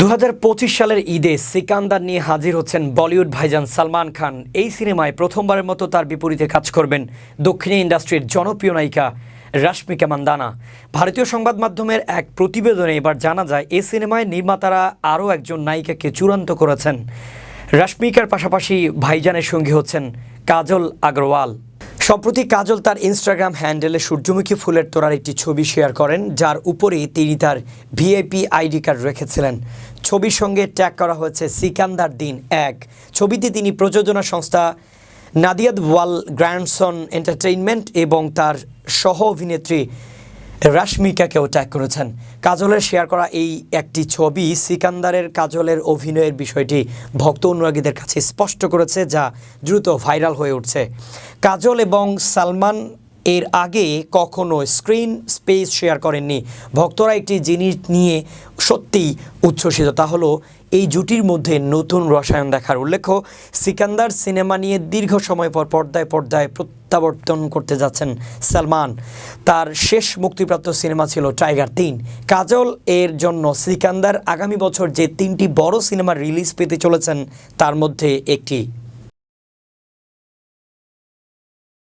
দু হাজার পঁচিশ সালের ঈদে সিকান্দার নিয়ে হাজির হচ্ছেন বলিউড ভাইজান সালমান খান। এই সিনেমায় প্রথমবারের মতো তার বিপরীতে কাজ করবেন দক্ষিণী ইন্ডাস্ট্রির জনপ্রিয় নায়িকা রাশ্মিকা মান্দানা। ভারতীয় সংবাদ মাধ্যমের এক প্রতিবেদনে এবার জানা যায় এই সিনেমায় নির্মাতারা আরও একজন নায়িকাকে চূড়ান্ত করেছেন। রাশ্মিকার পাশাপাশি ভাইজানের সঙ্গী হচ্ছেন কাজল আগরওয়াল। সম্প্রতি কাজল তার ইনস্টাগ্রাম হ্যান্ডেলে সূর্যমুখী ফুলের তোড়ার একটি ছবি শেয়ার করেন, যার উপরে তিনি তার ভিআইপি আইডি কার্ড রেখেছিলেন। ছবির সঙ্গে ট্যাগ করা হয়েছে সিকান্দার দিন এক। ছবিতে তিনি প্রযোজনা সংস্থা নাদিয়াদ ওয়াল গ্র্যান্ডসন এন্টারটেইনমেন্ট এবং তার সহ অভিনেত্রী রাশমিকাকেও ট্যাগ করেছেন। কাজলের শেয়ার করা এই একটি ছবি সিকান্দারের কাজলের অভিনয়ের বিষয়টি ভক্ত অনুরাগীদের কাছে স্পষ্ট করেছে, যা দ্রুত ভাইরাল হয়ে উঠছে। কাজল এবং সালমান এর আগে কখনো স্ক্রিন স্পেস শেয়ার করেননি। ভক্তরা একটি জিনিস নিয়ে সত্যিই উচ্ছ্বসিত। তা হলো, এই জুটির মধ্যে নতুন রসায়ন দেখার উল্লেখ্য সিকান্দার সিনেমা নিয়ে দীর্ঘ সময় পর পর্দায় পর্দায় প্রত্যাবর্তন করতে যাচ্ছেন সালমান। তার শেষ মুক্তিপ্রাপ্ত সিনেমা ছিল টাইগার তিন। কাজল এর জন্য সিকান্দার আগামী বছর যে তিনটি বড় সিনেমা রিলিজ পেতে চলেছেন, তার মধ্যে একটি।